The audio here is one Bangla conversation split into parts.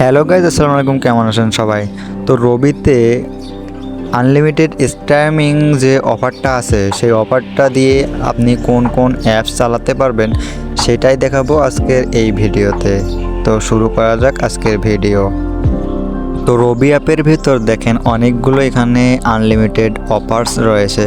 হ্যালো গাইজ আসসালামু আলাইকুম, কেমন আছেন সবাই? তো রবিতে আনলিমিটেড স্ট্যামিং যে অফারটা আছে, সেই অফারটা দিয়ে আপনি কোন কোন অ্যাপস চালাতে পারবেন সেটাই দেখাবো আজকের এই ভিডিওতে। তো শুরু করা যাক আজকের ভিডিও। তো রবি অ্যাপের ভিতর দেখেন অনেকগুলো এখানে আনলিমিটেড অফার্স রয়েছে।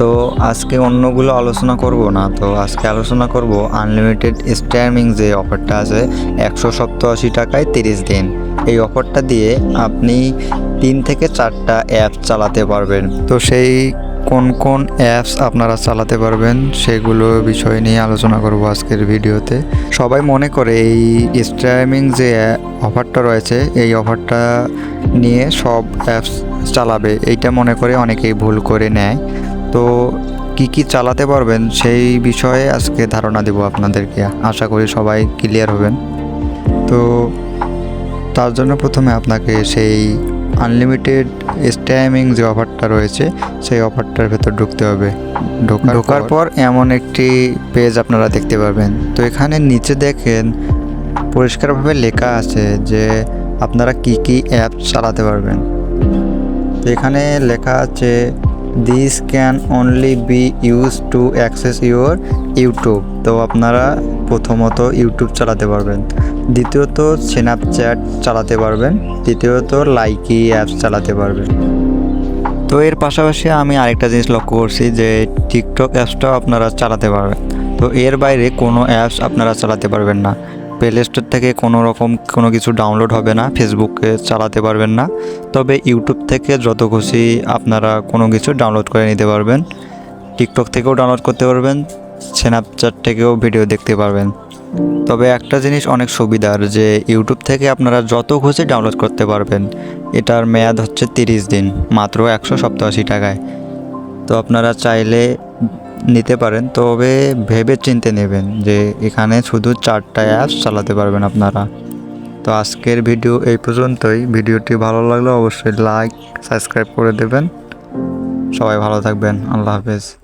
তো আজকে অন্যগুলো আলোচনা করব না, তো আজকে আলোচনা করব আনলিমিটেড স্ট্যামিং যে অফারটা আছে, একশো সপ্তাশি টাকায় তিরিশ দিন। এই অফারটা দিয়ে আপনি তিন থেকে চারটা অ্যাপ চালাতে পারবেন। তো সেই কোন কোন অ্যাপস আপনারা চালাতে পারবেন, সেগুলো বিষয় নিয়ে আলোচনা করব আজকের ভিডিওতে। সবাই মনে করে এই স্ট্রিমিং যে অফারটা রয়েছে, এই অফারটা নিয়ে সব অ্যাপস চালাবে, এইটা মনে করে অনেকেই ভুল করে নেয়। তো কি কি চালাতে পারবেন সেই বিষয়ে আজকে ধারণা দেব আপনাদেরকে। আশা করি সবাই ক্লিয়ার হবেন। তো তার জন্য প্রথমে আপনাকে সেই আনলিমিটেড স্ট্যামিং যে অফারটা রয়েছে সেই অফারটার ভেতর ঢুকতে হবে। ঢোকার ঢোকার পর এমন একটি পেজ আপনারা দেখতে পারবেন। তো এখানে নিচে দেখেন পরিষ্কারভাবে লেখা আছে যে আপনারা কি কি অ্যাপ চালাতে পারবেন। তো এখানে লেখা আছে this can only be use to access your YouTube তো আপনারা প্রথমত ইউটিউব চালাতে পারবেন। দ্বিতীয়ত স্ন্যাপচ্যাট চালাতে পারবেন। তৃতীয়ত লাইকি অ্যাপস চালাতে পারবেন। তো এর পাশাপাশি আমি আরেকটা জিনিস লক্ষ্য করছি যে টিকটক অ্যাপসটাও আপনারা চালাতে পারবেন। তো এর বাইরে কোনো অ্যাপস আপনারা চালাতে পারবেন না। প্লে স্টোর থেকে কোনো রকম কোনো কিছু ডাউনলোড হবে না ফেসবুকে চালাতে পারবেন না। তবে ইউটিউব থেকে যত খুশি আপনারা কোনো কিছু ডাউনলোড করে নিতে পারবেন। টিকটক থেকেও ডাউনলোড করতে পারবেন স্ন্যাপচ্যাট থেকেও ভিডিও দেখতে পারবেন। তবে একটা জিনিস অনেক সুবিধার যে ইউটিউব থেকে আপনারা যত খুশি ডাউনলোড করতে পারবেন, এটার মেয়াদ হচ্ছে তিরিশ দিন, মাত্র একশো সপ্তাশি টাকায়। তো আপনারা চাইলে নিতে পারেন, তবে ভেবে চিনতে নেবেন যে এখানে শুধু চারটা অ্যাপস চালাতে পারবেন আপনারা। তো আজকের ভিডিও এই পর্যন্তই। ভিডিওটি ভালো লাগলে অবশ্যই লাইক সাবস্ক্রাইব করে দেবেন। সবাই ভালো থাকবেন। আল্লাহ হাফেজ।